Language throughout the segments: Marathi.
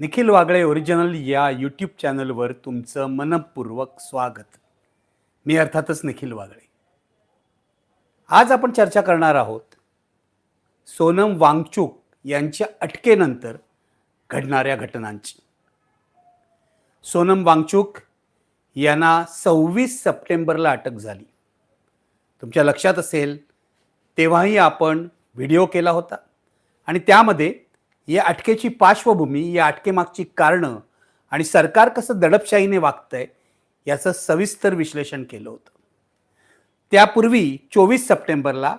निखिल वागळे ओरिजिनल या यूट्यूब चॅनलवर तुमचं मनपूर्वक स्वागत. मी अर्थातच निखिल वागळे. आज आपण चर्चा करणार आहोत सोनम वांगचूक यांच्या अटकेनंतर घडणाऱ्या घटनांची. सोनम वांगचूक यांना सव्वीस सप्टेंबरला अटक झाली. तुमच्या लक्षात असेल तेव्हाही आपण व्हिडिओ केला होता. आणि त्यामध्ये या अटकेची पार्श्वभूमी या अटकेमागची कारणं आणि सरकार कसं दडपशाहीने वागतंय याचं सविस्तर विश्लेषण केलं होतं. त्यापूर्वी चोवीस सप्टेंबरला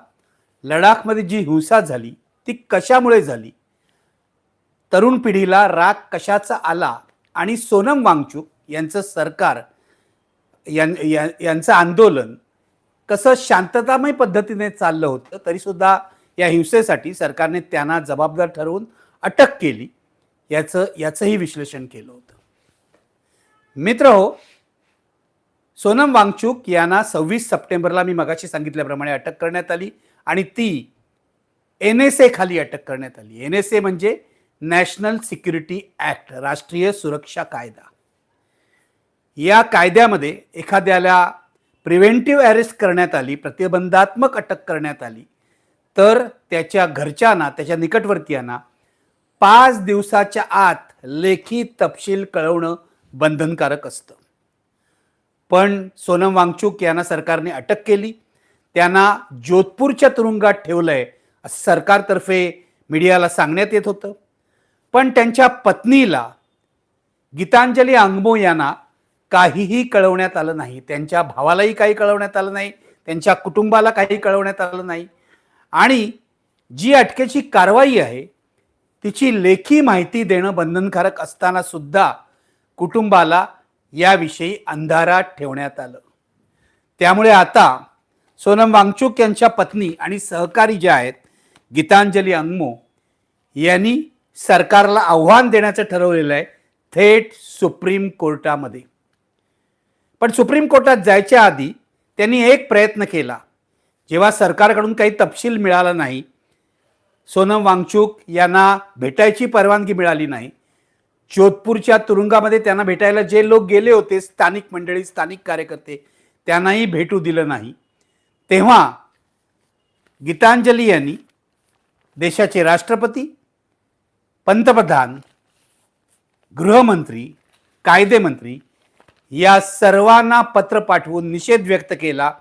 लडाखमध्ये जी हिंसा झाली ती कशामुळे झाली? तरुण पिढीला राग कशाचा आला आणि सोनम वांगचूक यांचं सरकार यां यांचं आंदोलन कसं शांततामय पद्धतीने चाललं होतं तरीसुद्धा या हिंसेसाठी सरकारने त्यांना जबाबदार ठरवून अटक केली याचं याचंही विश्लेषण केलं होतं. मित्र हो सोनम वांगचूक यांना सव्वीस सप्टेंबरला मी मगाशी सांगितल्याप्रमाणे अटक करण्यात आली आणि ती एन एस ए खाली अटक करण्यात आली. एन एस ए म्हणजे नॅशनल सिक्युरिटी ॲक्ट राष्ट्रीय सुरक्षा कायदा. या कायद्यामध्ये एखाद्याला प्रिव्हेंटिव्ह अरेस्ट करण्यात आली प्रतिबंधात्मक अटक करण्यात आली तर त्याच्या घरच्यांना त्याच्या निकटवर्तीयांना पाच दिवसाच्या आत लेखी तपशील कळवणं बंधनकारक असतं. पण सोनम वांगचूक यांना सरकारने अटक केली. त्यांना जोधपूरच्या तुरुंगात ठेवलंय असं सरकारतर्फे मीडियाला सांगण्यात येत होतं. पण त्यांच्या पत्नीला गीतांजली अंगमो यांना काहीही कळवण्यात आलं नाही. त्यांच्या भावालाही काही कळवण्यात आलं नाही. त्यांच्या कुटुंबाला काही कळवण्यात आलं नाही. आणि जी अटकेची कारवाई आहे तिची लेखी माहिती देणं बंधनकारक असताना सुद्धा कुटुंबाला याविषयी अंधारात ठेवण्यात आलं. त्यामुळे आता सोनम वांगचूक यांच्या पत्नी आणि सहकारी ज्या आहेत गीतांजली अंगमो यांनी सरकारला आव्हान देण्याचं ठरवलेलं आहे थेट सुप्रीम कोर्टामध्ये. पण सुप्रीम कोर्टात जायच्या आधी त्यांनी एक प्रयत्न केला. जेव्हा सरकारकडून काही तपशील मिळाला नाही सोनम वांगचूक यांना भेटायची परवानगी मिळाली नाही. जोधपूरच्या तुरुंगामध्ये त्यांना भेटायला जे लोक गेले होते स्थानिक मंडळी स्थानिक कार्यकर्ते त्यांनाही भेटू दिलं नाही. तेव्हा गीतांजली यांनी देशाचे राष्ट्रपती पंतप्रधान गृहमंत्री कायदेमंत्री या सर्वांना पत्र पाठवून निषेध व्यक्त केला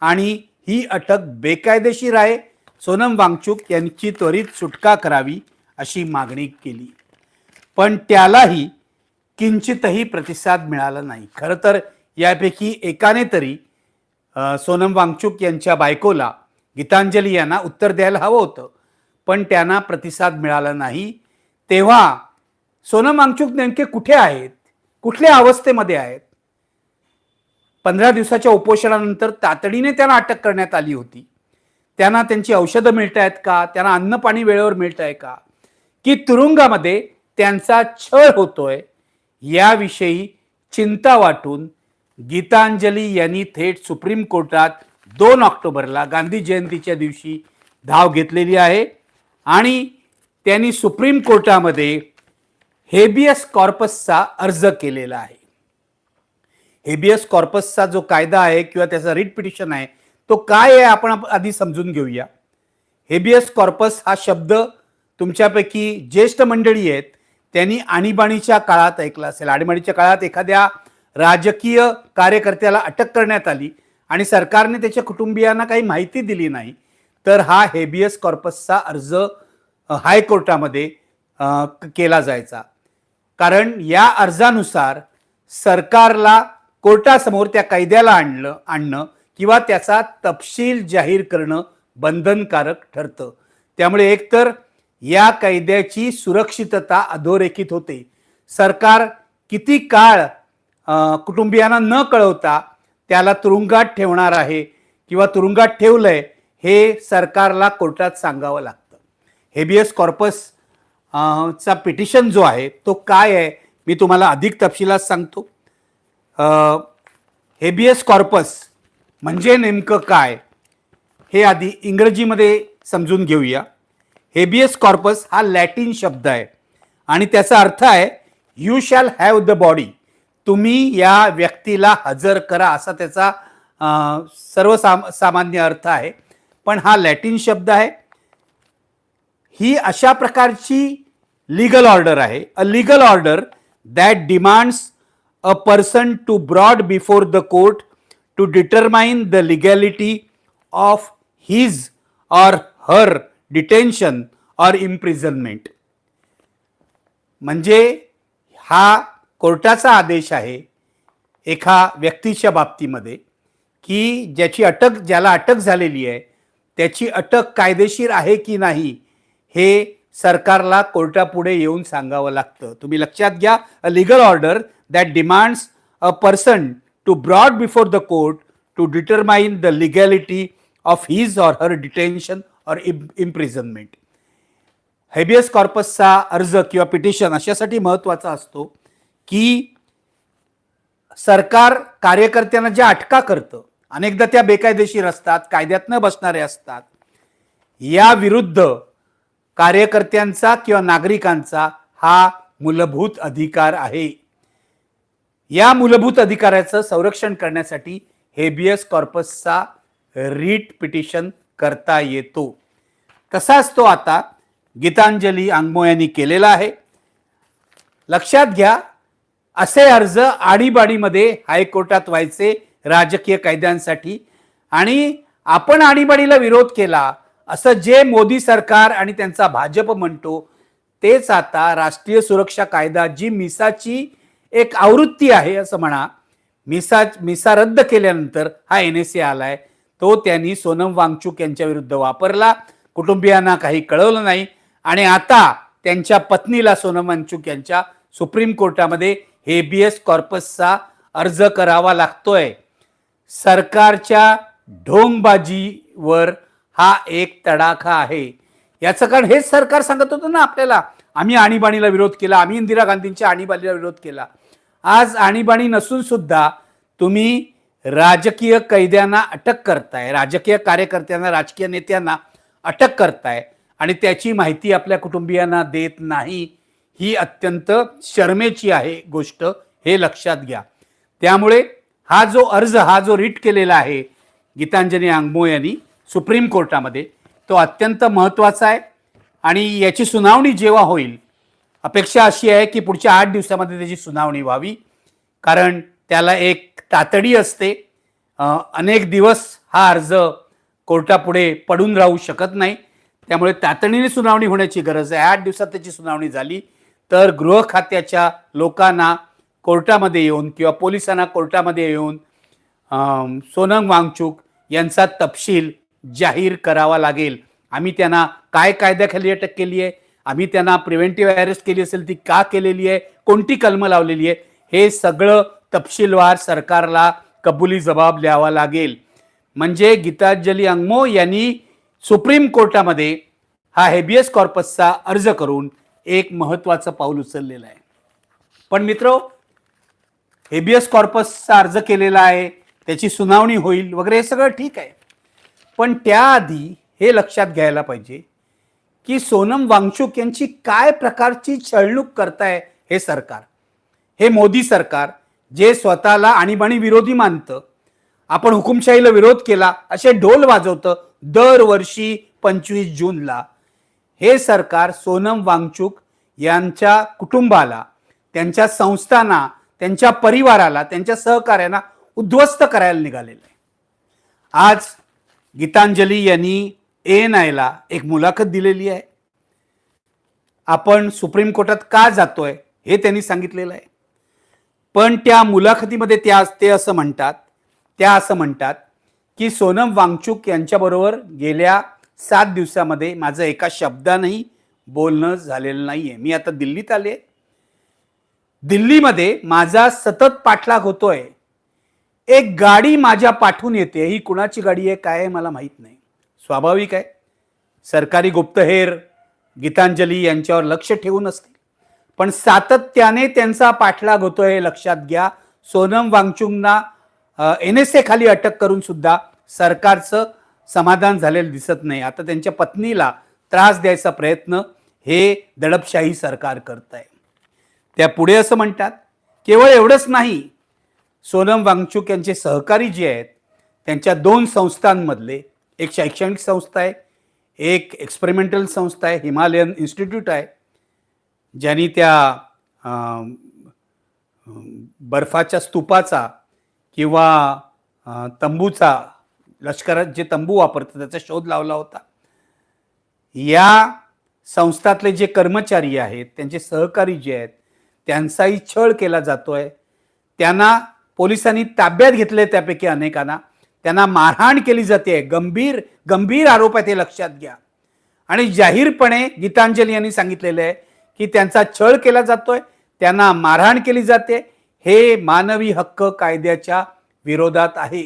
आणि ही अटक बेकायदेशीर आहे. सोनम वांगचूक यांची त्वरित सुटका करावी अशी मागणी केली. पण त्यालाही किंचितही प्रतिसाद मिळाला नाही. खरं तर यापैकी एकाने तरी सोनम वांगचूक यांच्या बायकोला गीतांजली यांना उत्तर द्यायला हवं होतं. पण त्यांना प्रतिसाद मिळाला नाही. तेव्हा सोनम वांगचूक नेमके कुठे आहेत? कुठल्या अवस्थेमध्ये आहेत? पंधरा दिवसाच्या उपोषणानंतर तातडीने त्यांना अटक करण्यात आली होती. त्यांना त्यांची औषधं मिळत आहेत का? त्यांना अन्न पाणी वेळेवर मिळत आहे का? की तुरुंगामध्ये त्यांचा छळ होतोय याविषयी चिंता वाटून गीतांजली यांनी थेट सुप्रीम कोर्टात दोन ऑक्टोबरला गांधी जयंतीच्या दिवशी धाव घेतलेली आहे. आणि त्यांनी सुप्रीम कोर्टामध्ये हेबियस कॉर्पसचा अर्ज केलेला आहे. हेबियस कॉर्पसचा जो कायदा आहे किंवा त्याचा रिट पिटिशन आहे तो काय आहे आपण आधी समजून घेऊया. हेबियस कॉर्पस हा शब्द तुमच्यापैकी ज्येष्ठ मंडळी आहेत त्यांनी आणीबाणीच्या काळात ऐकला असेल. आणीबाणीच्या काळात एखाद्या राजकीय कार्यकर्त्याला अटक करण्यात आली आणि सरकारने त्याच्या कुटुंबियांना काही माहिती दिली नाही तर हा हेबियस कॉर्पसचा अर्ज हायकोर्टामध्ये केला जायचा. कारण या अर्जानुसार सरकारला कोर्टासमोर त्या कैद्याला आणलं आणणं किंवा त्याचा तपशील जाहीर करणं बंधनकारक ठरतं. त्यामुळे एकतर या कायद्याची सुरक्षितता अधोरेखित होते. सरकार किती काळ कुटुंबियांना न कळवता त्याला तुरुंगात ठेवणार आहे किंवा तुरुंगात ठेवलंय हे सरकारला कोर्टात सांगावं लागतं. हेबियस कॉर्पस चा पिटिशन जो आहे तो काय आहे मी तुम्हाला अधिक तपशिलात सांगतो. हेबियस कॉर्पस म्हणजे नेमकं काय? हे आधी इंग्रजीमध्ये समजून घेऊया. हेबियस कॉर्पस हा लॅटिन शब्द आहे आणि त्याचा अर्थ आहे you shall have the body तुम्ही या व्यक्तीला हजर करा असा त्याचा सर्वसाम सामान्य अर्थ आहे. पण हा लॅटिन शब्द आहे. ही अशा प्रकारची लीगल ऑर्डर आहे. A legal order that demands a person to brought before the court to determine the legality of his or her detention or imprisonment म्हणजे हा कोर्टाचा आदेश आहे एका व्यक्तीच्या बाबतीमध्ये की ज्याची अटक ज्याला अटक झालेली आहे त्याची अटक कायदेशीर आहे की नाही हे सरकारला कोर्टापुढे येऊन सांगावं लागतं. तुम्ही लक्षात घ्या a legal order that demands a person to brought before the court to determine the legality of his or her detention or imprisonment habeas कॉर्पसचा अर्ज किंवा पिटिशन अशासाठी महत्त्वाचा असतो की सरकार कार्यकर्त्यांना ज्या अटका करतं अनेकदा त्या बेकायदेशीर असतात कायद्यात न बसणारे असतात या विरुद्ध कार्यकर्त्यांचा किंवा नागरिकांचा हा मूलभूत अधिकार आहे. या मूलभूत अधिकाराचं संरक्षण करण्यासाठी हेबियस कॉर्पसचा रीट पिटिशन करता येतो. तसाच तो आता गीतांजली आंगमो यांनी केलेला आहे. लक्षात घ्या असे अर्ज आणीबाणीमध्ये हायकोर्टात व्हायचे राजकीय कायद्यांसाठी आणि आपण आणीबाणीला विरोध केला असं जे मोदी सरकार आणि त्यांचा भाजप म्हणतो तेच आता राष्ट्रीय सुरक्षा कायदा जी मिसाची एक आवृत्ती आहे असं म्हणा. मिसा मिसा रद्द केल्यानंतर हा एन एस ए आलाय. तो त्यांनी सोनम वांगचूक यांच्या विरुद्ध वापरला. कुटुंबियांना काही कळवलं नाही. आणि आता त्यांच्या पत्नीला सोनम वांगचूक यांच्या सुप्रीम कोर्टामध्ये हेबियस कॉर्पसचा अर्ज करावा लागतोय. सरकारच्या ढोंगबाजीवर हा एक तडाखा आहे. याचं कारण हेच सरकार सांगत होतं ना आपल्याला. आम्ही आणीबाणीला विरोध केला. आम्ही इंदिरा गांधींच्या आणीबाणीला विरोध केला. आज आणीबाणी नसून सुद्धा तुम्ही राजकीय कैद्यांना अटक करताय राजकीय कार्यकर्त्यांना राजकीय नेत्यांना अटक करताय आणि त्याची माहिती आपल्या कुटुंबियांना देत नाही ही अत्यंत शर्मेची आहे गोष्ट हे लक्षात घ्या. त्यामुळे हा जो अर्ज हा जो रीट केलेला आहे गीतांजली आंगमो यांनी सुप्रीम कोर्टामध्ये तो अत्यंत महत्त्वाचा आहे आणि याची सुनावणी जेव्हा होईल अपेक्षा अशी आहे की पुढच्या आठ दिवसामध्ये त्याची सुनावणी व्हावी. कारण त्याला एक तातडी असते. अनेक दिवस हा अर्ज कोर्टापुढे पडून राहू शकत नाही. त्यामुळे तातडीने सुनावणी होण्याची गरज आहे. आठ दिवसात त्याची सुनावणी झाली तर गृह खात्याच्या लोकांना कोर्टामध्ये येऊन किंवा पोलिसांना कोर्टामध्ये येऊन सोनंग सोनम वांगचूक यांचा तपशील जाहीर करावा लागेल. आम्ही त्यांना काय कायद्याखाली अटक केली आहे? आम्ही त्यांना प्रिव्हेंटिव्ह अरेस्ट केली असेल ती का केलेली आहे कोणती कलमं लावलेली आहे हे सगळं तपशीलवार सरकारला कबुली जबाब द्यावा लागेल. म्हणजे गीतांजली अंगमो यांनी सुप्रीम कोर्टामध्ये हा हेबियस कॉर्पसचा अर्ज करून एक महत्त्वाचं पाऊल उचललेलं आहे. पण मित्र हेबियस कॉर्पसचा अर्ज केलेला आहे त्याची सुनावणी होईल वगैरे हे सगळं ठीक आहे. पण त्याआधी हे लक्षात घ्यायला पाहिजे की सोनम वांगचूक यांची काय प्रकारची छळणूक करताय हे सरकार. हे मोदी सरकार जे स्वतःला आणीबाणी विरोधी मानतं आपण हुकुमशाहीला विरोध केला असे ढोल वाजवतं दरवर्षी पंचवीस जूनला. हे सरकार सोनम वांगचूक यांच्या कुटुंबाला त्यांच्या संस्थांना त्यांच्या परिवाराला त्यांच्या सहकार्यांना उद्ध्वस्त करायला निघालेलं आहे. आज गीतांजली यांनी एन आयला एक मुलाखत दिलेली आहे. आपण सुप्रीम कोर्टात का जातोय हे त्यांनी सांगितलेलं आहे. पण त्या मुलाखतीमध्ये त्या ते असं म्हणतात त्या असं म्हणतात की सोनम वांगचूक यांच्याबरोबर गेल्या सात दिवसामध्ये माझं एका शब्दानंही बोलणं झालेलं नाही आहे मी आता दिल्लीत आले दिल्लीमध्ये माझा सतत पाठलाग होतोय. एक गाडी माझ्या पाठवून येते. ही कुणाची गाडी आहे काय आहे मला माहीत नाही. स्वाभाविक आहे. सरकारी गुप्तहेर गीतांजली यांच्यावर लक्ष ठेवून असतील. पण सातत्याने त्यांचा पाठलाग होतोय हे लक्षात घ्या. सोनम वांगचुंगना एन एस ए खाली अटक करून सुद्धा सरकारचं समाधान झालेलं दिसत नाही. आता त्यांच्या पत्नीला त्रास द्यायचा प्रयत्न हे दडपशाही सरकार करत आहे त्या पुढे असं म्हणतात केवळ एवढंच नाही सोनम वांगचूक यांचे सहकारी जे आहेत त्यांच्या दोन संस्थांमधले एक शैक्षणिक संस्था आहे एक एक्सपेरिमेंटल संस्था आहे हिमालयन इन्स्टिट्यूट आहे ज्यांनी त्या बर्फाच्या स्तूपाचा किंवा तंबूचा लष्करात जे तंबू वापरतात त्याचा शोध लावला होता. या संस्थातले जे कर्मचारी आहेत त्यांचे सहकारी जे आहेत त्यांचाही छळ केला जातोय. त्यांना पोलिसांनी ताब्यात घेतले त्यापैकी अनेकांना. त्यांना मारहाण केली जाते. गंभीर गंभीर आरोप आहे ते लक्षात घ्या. आणि जाहीरपणे गीतांजली यांनी सांगितलेलं आहे की त्यांचा छळ केला जातोय त्यांना मारहाण केली जाते. हे मानवी हक्क कायद्याच्या विरोधात आहे.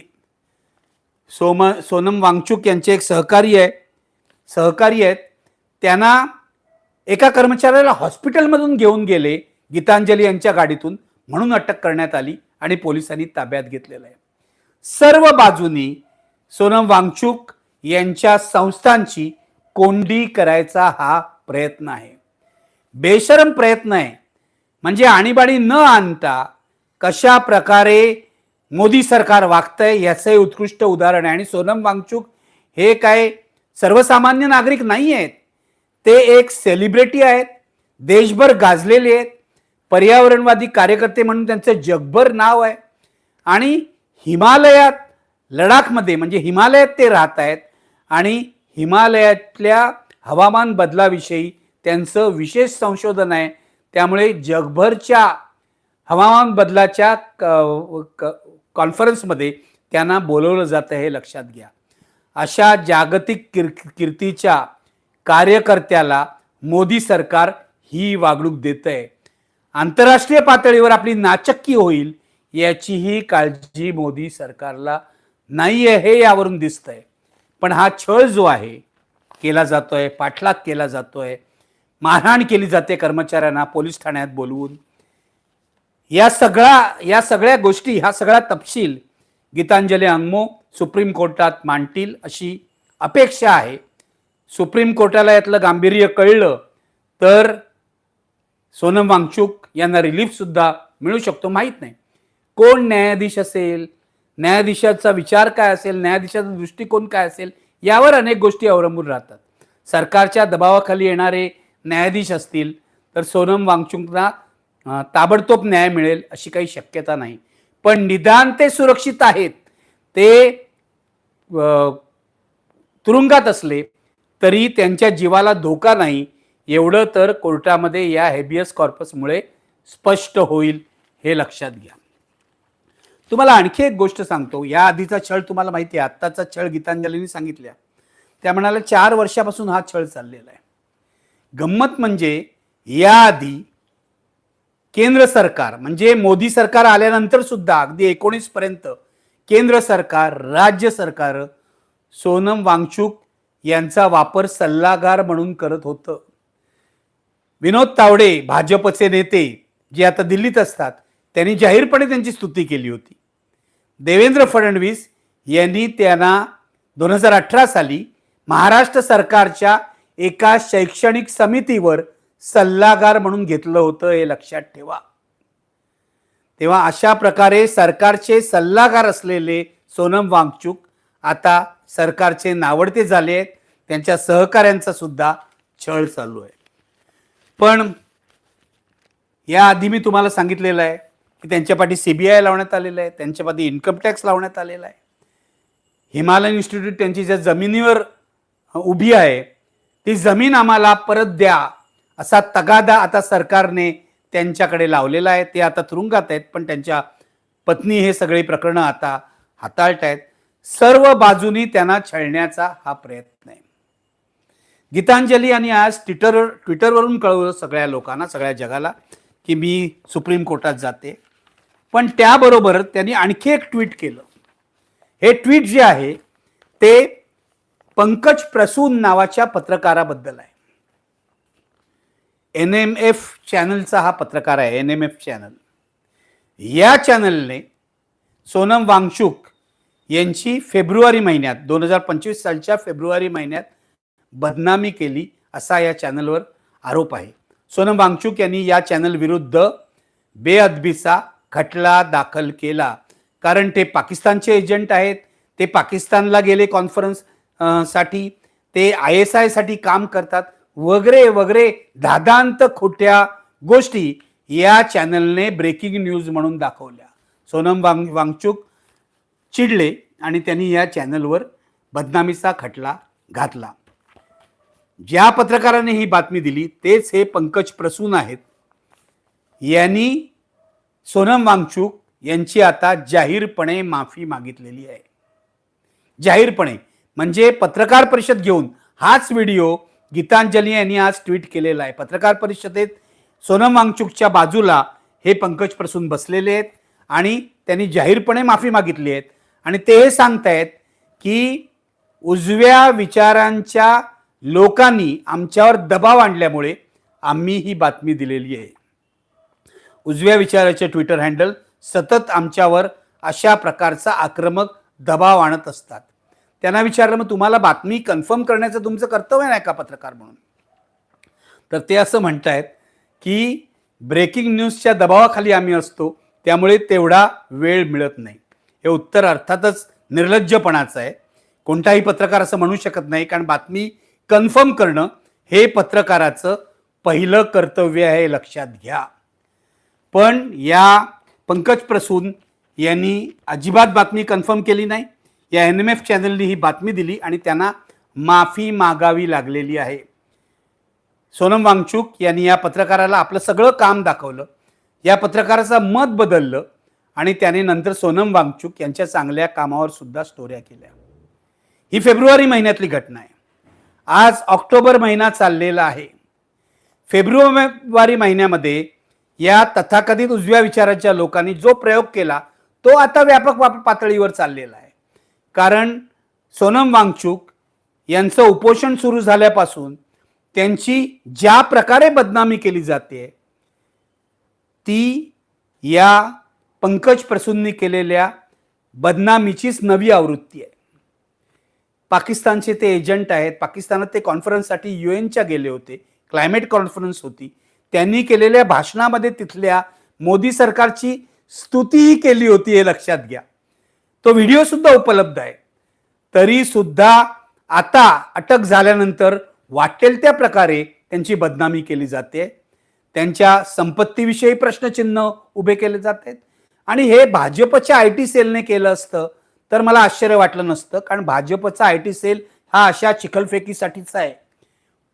सोम सोनम वांगचूक यांचे एक सहकारी आहे सहकारी आहेत. त्यांना एका कर्मचाऱ्याला हॉस्पिटलमधून घेऊन गेले गीतांजली यांच्या गाडीतून म्हणून अटक करण्यात आली आणि पोलिसांनी ताब्यात घेतलेलं आहे. सर्व बाजूनी सोनम वांगचूक यांच्या संस्थांची कोंडी करायचा हा प्रयत्न आहे. बेशरम प्रयत्न आहे. म्हणजे आणीबाणी न आणता कशा प्रकारे मोदी सरकार वागतंय याचं उत्कृष्ट उदाहरण आहे. आणि सोनम वांगचूक हे काय सर्वसामान्य नागरिक नाही आहेत. ते एक सेलिब्रिटी आहेत. देशभर गाजलेले आहेत. पर्यावरणवादी कार्यकर्ते म्हणून त्यांचं जगभर नाव आहे. आणि हिमालयात लडाखमध्ये म्हणजे हिमालयात ते राहत आहेत आणि हिमालयातल्या हवामान बदलाविषयी त्यांचं विशेष संशोधन आहे. त्यामुळे जगभरच्या हवामान बदलाच्या क- क- कॉन्फरन्समध्ये त्यांना बोलवलं जातं हे लक्षात घ्या. अशा जागतिक किर कीर्तीच्या कार्यकर्त्याला मोदी सरकार ही वागणूक देत आहे आंतरराष्ट्रीय पातळीवर आपली नाचक्की होईल याचीही काळजी मोदी सरकारला नाही आहे हे यावरून दिसतंय. पण हा छळ जो आहे केला जातोय पाठलाग केला जातोय मारहाण केली जाते कर्मचाऱ्यांना पोलीस ठाण्यात बोलवून या सगळा या सगळ्या गोष्टी हा सगळा तपशील गीतांजली अंगमो सुप्रीम कोर्टात मांडतील अशी अपेक्षा आहे. सुप्रीम कोर्टाला यातलं गांभीर्य कळलं तर सोनम वांगचूक यांना रिलीफ सुद्धा मिळू शकतो माहीत नाही. कोण न्यायाधीश असेल? न्यायाधीशाचा विचार काय असेल? न्यायाधीशाचा दृष्टिकोन काय असेल? यावर अनेक गोष्टी अवलंबून राहतात. सरकारच्या दबावाखाली येणारे न्यायाधीश असतील तर सोनम वांगचूकना ताबडतोब न्याय मिळेल अशी काही शक्यता नाही. पण निदान ते सुरक्षित आहेत ते तुरुंगात असले तरी त्यांच्या जीवाला धोका नाही. एवढं तर कोर्टामध्ये या हेबियस कॉर्पसमुळे स्पष्ट होईल हे लक्षात घ्या. तुम्हाला आणखी एक गोष्ट सांगतो. या आधीचा छळ तुम्हाला माहिती आहे. आत्ताचा छळ गीतांजलीने सांगितल्या. त्या म्हणाल्या चार वर्षापासून हा छळ चाललेला आहे. गंमत म्हणजे याआधी केंद्र सरकार म्हणजे मोदी सरकार आल्यानंतर सुद्धा अगदी एकोणीस पर्यंत केंद्र सरकार राज्य सरकार सोनम वांगचूक यांचा वापर सल्लागार म्हणून करत होतं. विनोद तावडे भाजपचे नेते जे आता दिल्लीत असतात त्यांनी जाहीरपणे त्यांची स्तुती केली होती. देवेंद्र फडणवीस यांनी त्यांना दोन हजार अठरा साली महाराष्ट्र सरकारच्या एका शैक्षणिक समितीवर सल्लागार म्हणून घेतलं होतं हे लक्षात ठेवा. तेव्हा अशा प्रकारे सरकारचे सल्लागार असलेले सोनम वांगचूक आता सरकारचे नावडते झाले आहेत. त्यांच्या सहकाऱ्यांचा सुद्धा छळ चालू आहे. पण याआधी मी तुम्हाला सांगितलेलं आहे की त्यांच्या पाठी सीबीआय लावण्यात आलेलं आहे त्यांच्या पाठी इन्कम टॅक्स लावण्यात आलेला आहे. हिमालयन इन्स्टिट्यूट त्यांची ज्या जमिनीवर उभी आहे ती जमीन आम्हाला परत द्या असा तगादा आता सरकारने त्यांच्याकडे लावलेला आहे. ते आता तुरुंगात आहेत पण त्यांच्या पत्नी हे सगळे प्रकरणं आता हाताळत आहेत. सर्व बाजूनी त्यांना छळण्याचा हा प्रयत्न आहे. गीतांजली यांनी आज ट्विटर ट्विटरवरून कळवलं सगळ्या लोकांना सगळ्या जगाला की मी सुप्रीम कोर्टात जाते. पण त्याबरोबर त्यांनी आणखी एक ट्विट केलं. हे ट्विट जे आहे ते पंकज प्रसून नावाच्या पत्रकाराबद्दल आहे. एन एम एफ चॅनलचा हा पत्रकार आहे एन एम एफ चॅनल. या चॅनलने सोनम वांगचूक यांची फेब्रुवारी महिन्यात दोन हजार पंचवीस सालच्या फेब्रुवारी महिन्यात बदनामी केली असा या चॅनलवर आरोप आहे. सोनम वांगचूक यांनी या चॅनल विरुद्ध बेअदबीचा खटला दाखल केला. कारण ते पाकिस्तानचे एजंट आहेत. ते पाकिस्तानला गेले कॉन्फरन्ससाठी. ते आय एस आयसाठी काम करतात. वगैरे वगैरे धादांत खोट्या गोष्टी या चॅनलने ब्रेकिंग न्यूज म्हणून दाखवल्या. सोनम वांग वांगचूक चिडले आणि त्यांनी या चॅनलवर बदनामीचा खटला घातला. ज्या पत्रकाराने ही बातमी दिली तेच हे पंकज प्रसून आहेत. यांनी सोनम वांगचूक यांची आता जाहीरपणे माफी मागितलेली आहे. जाहीरपणे म्हणजे पत्रकार परिषद घेऊन हाच व्हिडिओ गीतांजली यांनी आज ट्विट केलेला आहे. पत्रकार परिषदेत सोनम वांगचूकच्या बाजूला हे पंकज प्रसून बसलेले आहेत आणि त्यांनी जाहीरपणे माफी मागितली आहेत. आणि ते हे सांगतायत की उजव्या विचारांच्या लोकांनी आमच्यावर दबाव आणल्यामुळे आम्ही ही बातमी दिलेली आहे. उजव्या विचाराचे ट्विटर हँडल सतत आमच्यावर अशा प्रकारचा आक्रमक दबाव आणत असतात. त्यांना विचारलं मग तुम्हाला बातमी कन्फर्म करण्याचं तुमचं कर्तव्य नाही का पत्रकार म्हणून? तर ते असं म्हणतायत की ब्रेकिंग न्यूजच्या दबावाखाली आम्ही असतो त्यामुळे तेवढा वेळ मिळत नाही. हे उत्तर अर्थातच निर्लज्जपणाचं आहे. कोणताही पत्रकार असं म्हणू शकत नाही कारण बातमी कन्फर्म करणं हे पत्रकाराचं पहिलं कर्तव्य आहे लक्षात घ्या. पण या पंकज प्रसून यांनी अजिबात बातमी कन्फर्म केली नाही. या एन एम एफ चॅनलनी ही बातमी दिली आणि त्यांना माफी मागावी लागलेली आहे. सोनम वांगचूक यांनी या पत्रकाराला आपलं सगळं काम दाखवलं. या पत्रकाराचं मत बदललं आणि त्याने नंतर सोनम वांगचूक यांच्या चांगल्या कामावर सुद्धा स्टोऱ्या केल्या. ही फेब्रुवारी महिन्यातली घटना आहे. आज ऑक्टोबर महिना चाललेला आहे. फेब्रुवारी महिन्यामध्ये या तथाकथित उजव्या विचाराच्या लोकांनी जो प्रयोग केला तो आता व्यापक पातळीवर चाललेला आहे. कारण सोनम वांगचूक यांचं उपोषण सुरू झाल्यापासून त्यांची ज्या प्रकारे बदनामी केली जाते ती या पंकज प्रसूंनी केलेल्या बदनामीचीच नवी आवृत्ती आहे. पाकिस्तानचे ते एजंट आहेत. पाकिस्तानात ते कॉन्फरन्ससाठी यू एनच्या गेले होते. क्लायमेट कॉन्फरन्स होती. त्यांनी केलेल्या भाषणामध्ये तिथल्या मोदी सरकारची स्तुतीही केली होती हे लक्षात घ्या. तो व्हिडिओ सुद्धा उपलब्ध आहे. तरी सुद्धा आता अटक झाल्यानंतर वाटेल त्या प्रकारे त्यांची बदनामी केली जाते. त्यांच्या संपत्तीविषयी प्रश्नचिन्ह उभे केले जात. आहेत आणि हे भाजपच्या आय टी सेलने केलं असतं तर मला आश्चर्य वाटलं नसतं कारण भाजपचा आय टी सेल हा अशा चिखलफेकीसाठीचा आहे.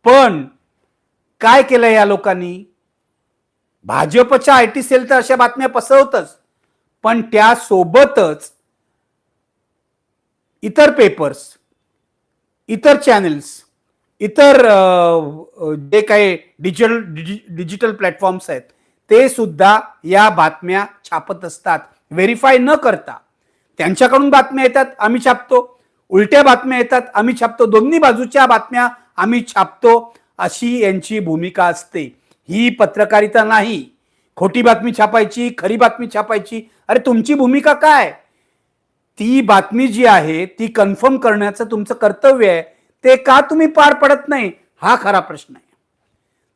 पण काय केलं या लोकांनी? भाजपच्या आय टी सेल तर अशा बातम्या पसरवतच. पण त्यासोबतच इतर पेपर्स इतर चॅनेल्स इतर जे काही डिजिटल डिजि डिजिटल प्लॅटफॉर्म्स आहेत ते सुद्धा या बातम्या छापत असतात. व्हेरीफाय न करता. त्यांच्याकडून बातम्या येतात आम्ही छापतो. उलट्या बातम्या येतात आम्ही छापतो. दोन्ही बाजूच्या बातम्या आम्ही छापतो. अशी यांची भूमिका असते. ही पत्रकारिता नाही. खोटी बातमी छापायची खरी बातमी छापायची. अरे तुमची भूमिका काय? ती बातमी जी आहे ती कन्फर्म करण्याचं तुमचं कर्तव्य आहे. ते का तुम्ही पार पडत नाही? हा खरा प्रश्न आहे.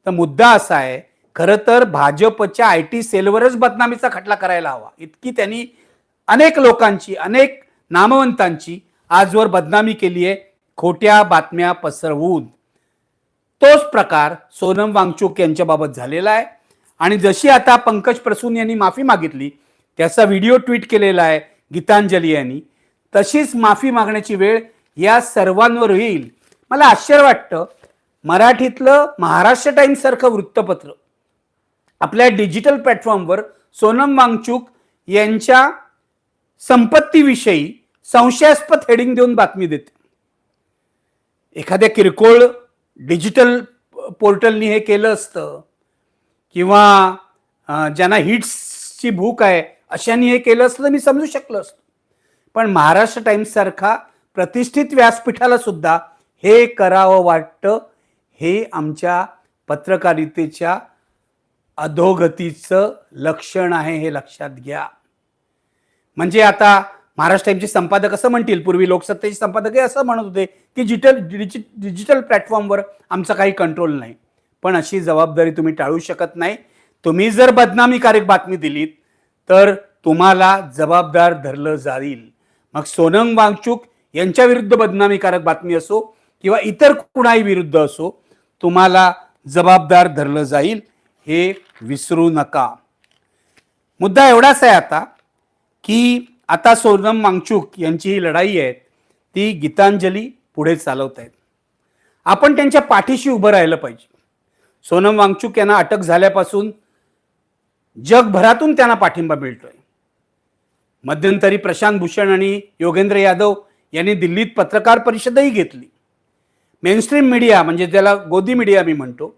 तर मुद्दा असा आहे खरं तर भाजपच्या आय टी सेलवरच बदनामीचा खटला करायला हवा. इतकी त्यांनी अनेक लोकांची अनेक नामवंतांची आजवर बदनामी केली आहे. खोट्या बातम्या पसरवून. तोच प्रकार सोनम वांगचूक यांच्याबाबत झालेला आहे. आणि जशी आता पंकज प्रसून यांनी माफी मागितली त्याचा व्हिडिओ ट्विट केलेला आहे गीतांजली यांनी. तशीच माफी मागण्याची वेळ या सर्वांवर येईल. मला आश्चर्य वाटतं मराठीतलं महाराष्ट्र टाइम्स सारखं वृत्तपत्र आपल्या डिजिटल प्लॅटफॉर्मवर सोनम वांगचूक यांच्या संपत्तीविषयी संशयास्पद हेडिंग देऊन बातमी देते. एखाद्या किरकोळ डिजिटल पोर्टलनी हे केलं असतं. किंवा ज्यांना हिट्सची भूक आहे अशांनी हे केलं असतं तर मी समजू शकलो असतो. पण महाराष्ट्र टाईम्ससारखा प्रतिष्ठित व्यासपीठाला सुद्धा हे करावं वाटतं हे आमच्या पत्रकारितेच्या अधोगतीचं लक्षण आहे हे लक्षात घ्या. म्हणजे आता महाराष्ट्र टाइमचे संपादक असं म्हणतील पूर्वी लोकसत्तेचे संपादक हे असं म्हणत होते की डिजिटल डिजि डिजिटल प्लॅटफॉर्मवर आमचा काही कंट्रोल नाही. पण अशी जबाबदारी तुम्ही टाळू शकत नाही. तुम्ही जर बदनामीकारक बातमी दिलीत तर तुम्हाला जबाबदार धरलं जाईल. मग सोनंग वांगचूक यांच्या विरुद्ध बदनामीकारक बातमी असो किंवा इतर कुणाही विरुद्ध असो तुम्हाला जबाबदार धरलं जाईल हे विसरू नका. मुद्दा एवढाच आहे आता की आता सोनम वांगचूक यांची ही लढाई आहे ती गीतांजली पुढे चालवत आहेत आपण त्यांच्या पाठीशी उभं राहिलं पाहिजे. सोनम वांगचूक यांना अटक झाल्यापासून जगभरातून त्यांना पाठिंबा मिळतोय. मध्यंतरी प्रशांत भूषण आणि योगेंद्र यादव यांनी दिल्लीत पत्रकार परिषदही घेतली. मेनस्ट्रीम मीडिया म्हणजे ज्याला गोदी मीडिया मी म्हणतो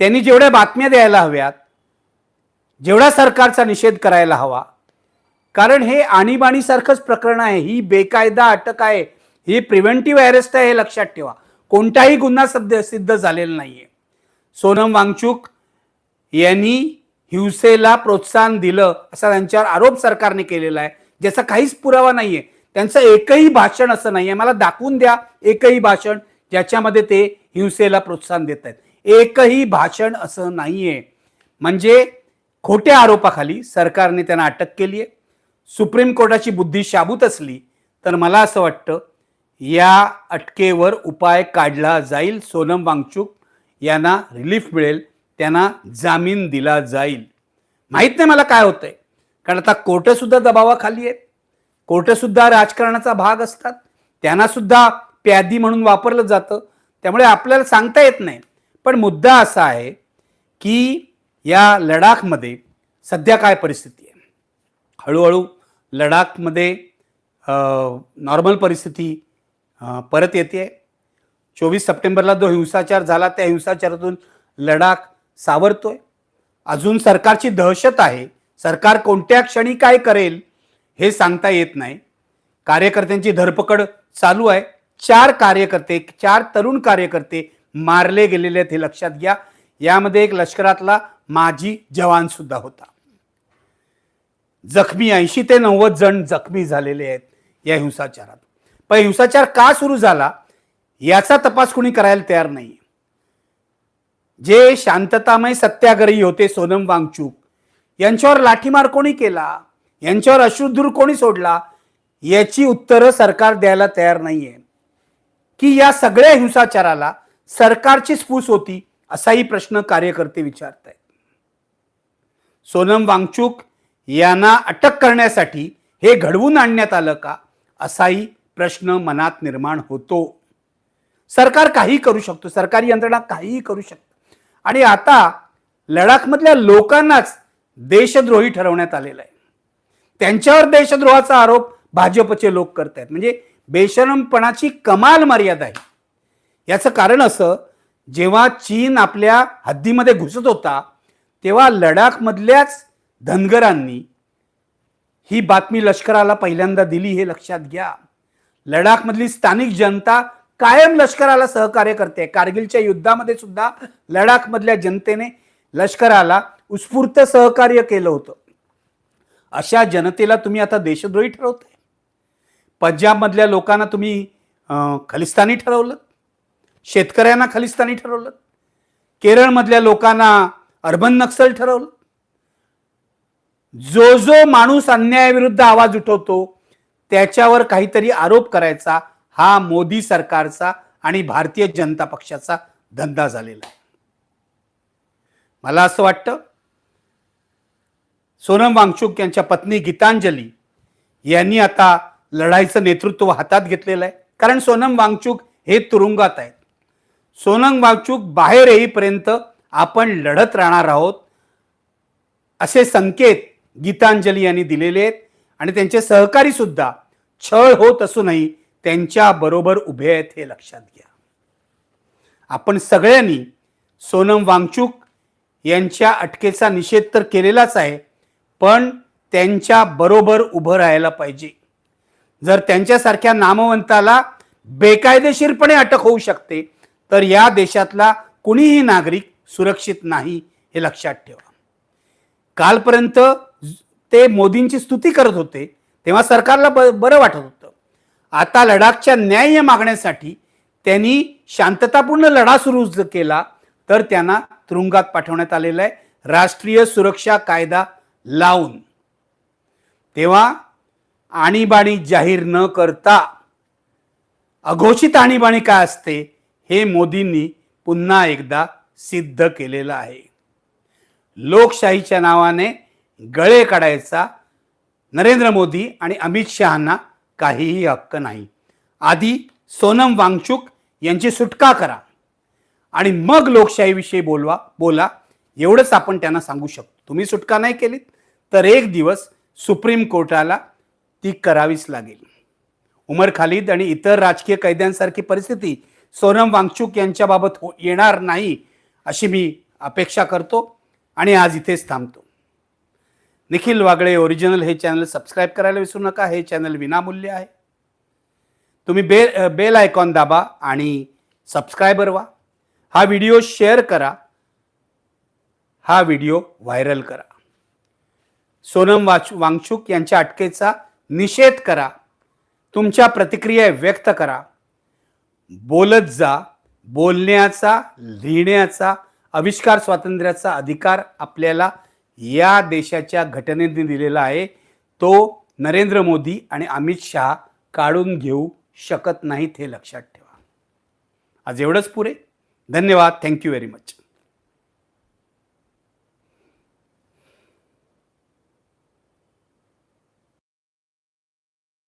त्यांनी जेवढ्या बातम्या द्यायला हव्यात जेवढा सरकारचा निषेध करायला हवा कारण हे आणीबाणीसारखंच प्रकरण आहे. ही बेकायदा अटक आहे. ही प्रिव्हेंटिव्ह अरेस्ट आहे हे लक्षात ठेवा. कोणताही गुन्हा सध्या सिद्ध झालेला नाहीये. सोनम वांगचूक यांनी हिंसेला प्रोत्साहन दिलं असा त्यांच्यावर आरोप सरकारने केलेला आहे. ज्याचा काहीच पुरावा नाहीये. त्यांचं एकही भाषण असं नाहीये. मला दाखवून द्या एकही भाषण ज्याच्यामध्ये ते हिंसेला प्रोत्साहन देत आहेत. एकही भाषण असं नाहीये. म्हणजे खोट्या आरोपाखाली सरकारने त्यांना अटक केली आहे सुप्रीम कोर्टाची बुद्धी शाबूत असली तर मला असं वाटतं या अटकेवर उपाय काढला जाईल. सोनम वांगचूक यांना रिलीफ मिळेल त्यांना जामीन दिला जाईल. माहीत नाही मला काय होतंय. कारण आता कोर्टसुद्धा दबावाखाली आहेत. कोर्टसुद्धा राजकारणाचा भाग असतात. त्यांनासुद्धा प्यादी म्हणून वापरलं जातं. त्यामुळे आपल्याला सांगता येत नाही. पण मुद्दा असा आहे की या लडाखमध्ये सध्या काय परिस्थिती आहे? हळूहळू लडाखमध्ये नॉर्मल परिस्थिती परत येते. चोवीस सप्टेंबरला जो हिंसाचार झाला त्या हिंसाचारातून लडाख सावरतोय. अजून सरकारची दहशत आहे. सरकार कोणत्या क्षणी काय करेल हे सांगता येत नाही. कार्यकर्त्यांची धरपकड चालू आहे. चार कार्यकर्ते चार तरुण कार्यकर्ते मारले गेलेले आहेत हे लक्षात घ्या. यामध्ये एक लष्करातला माजी जवान सुद्धा होता. जखमी ऐंशी ते नव्वद जण जखमी झालेले आहेत या हिंसाचारात. पण हिंसाचार का सुरू झाला याचा तपास कुणी करायला तयार नाही जे शांततामय सत्याग्रही होते सोनम वांगचूक यांच्यावर लाठीमार कोणी केला यांच्यावर अश्रुधूर कोणी सोडला याची उत्तरं सरकार द्यायला तयार नाहीये. की या सगळ्या हिंसाचाराला सरकारचीच फूस होती असाही प्रश्न कार्यकर्ते विचारत आहेत सोनम वांगचूक यांना अटक करण्यासाठी हे घडवून आणण्यात आलं का? असाही प्रश्न मनात निर्माण होतो. सरकार काही करू शकतो. सरकारी यंत्रणा काहीही करू शकतो. आणि आता लडाखमधल्या लोकांनाच देशद्रोही ठरवण्यात आलेला आहे. त्यांच्यावर देशद्रोहाचा आरोप भाजपचे लोक करत आहेत. म्हणजे बेशरमपणाची कमाल मर्यादा आहे. याचं कारण असं जेव्हा चीन आपल्या हद्दीमध्ये घुसत होता तेव्हा लडाखमधल्याच धनगरांनी ही बातमी लष्कराला पहिल्यांदा दिली हे लक्षात घ्या. लडाखमधली स्थानिक जनता कायम लष्कराला सहकार्य करते. कारगिलच्या युद्धामध्ये सुद्धा लडाखमधल्या जनतेने लष्कराला उत्स्फूर्त सहकार्य केलं होतं. अशा जनतेला तुम्ही आता देशद्रोही ठरवताय. पंजाबमधल्या लोकांना तुम्ही खलिस्तानी ठरवलं. शेतकऱ्यांना खलिस्तानी ठरवलं. केरळमधल्या लोकांना अर्बन नक्सल ठरवलं. जो जो माणूस अन्यायाविरुद्ध आवाज उठवतो त्याच्यावर काहीतरी आरोप करायचा हा मोदी सरकारचा आणि भारतीय जनता पक्षाचा धंदा झालेला आहे. मला असं वाटतं सोनम वांगचूक यांच्या पत्नी गीतांजली यांनी आता लढाईचं नेतृत्व हातात घेतलेलं आहे. कारण सोनम वांगचूक हे तुरुंगात आहेत. सोनम वांगचूक बाहेर येईपर्यंत आपण लढत राहणार आहोत असे संकेत गीतांजली यांनी दिलेले आहेत. आणि त्यांचे सहकारी सुद्धा छळ होत असूनही त्यांच्या बरोबर उभे आहेत हे लक्षात घ्या. आपण सगळ्यांनी सोनम वांगचूक यांच्या अटकेचा निषेध तर केलेलाच आहे पण त्यांच्या बरोबर उभं राहायला पाहिजे. जर त्यांच्यासारख्या नामवंताला बेकायदेशीरपणे अटक होऊ शकते तर या देशातला कुणीही नागरिक सुरक्षित नाही हे लक्षात ठेवा. कालपर्यंत ते मोदींची स्तुती करत होते तेव्हा सरकारला ब बरं वाटत होतं. आता लडाखच्या न्याय मागण्यासाठी त्यांनी शांततापूर्ण लढा सुरू केला तर त्यांना तुरुंगात पाठवण्यात आलेलं आहे. राष्ट्रीय सुरक्षा कायदा लावून. तेव्हा आणीबाणी जाहीर न करता अघोषित आणीबाणी काय असते हे मोदींनी पुन्हा एकदा सिद्ध केलेलं आहे. लोकशाहीच्या नावाने गळे काढायचा नरेंद्र मोदी आणि अमित शहांना काहीही हक्क नाही. आधी सोनम वांगचुक यांची सुटका करा आणि मग लोकशाहीविषयी बोलवा बोला. एवढंच आपण त्यांना सांगू शकतो. तुम्ही सुटका नाही केलीत तर एक दिवस सुप्रीम कोर्टाला ती करावीच लागेल. उमर खालिद आणि इतर राजकीय कैद्यांसारखी परिस्थिती सोनम वांगचूक यांच्याबाबत हो येणार नाही अशी मी अपेक्षा करतो आणि आज इथेच थांबतो. निखिल वागळे ओरिजिनल हे चॅनल सबस्क्राईब करायला विसरू नका. हे चॅनल विनामूल्य आहे. तुम्ही बे बेल आयकॉन दाबा आणि सबस्क्रायबर व्हा. हा व्हिडिओ शेअर करा. हा व्हिडिओ व्हायरल करा. सोनम वाच वांगचूक यांच्या अटकेचा निषेध करा. तुमच्या प्रतिक्रिया व्यक्त करा. बोलत जा. बोलण्याचा लिहिण्याचा आविष्कार स्वातंत्र्याचा अधिकार आपल्याला या देशाच्या घटनेने दिलेला आहे. तो नरेंद्र मोदी आणि अमित शहा काढून घेऊ शकत नाहीत हे लक्षात ठेवा. आज एवढंच पुरे. धन्यवाद. Thank you very much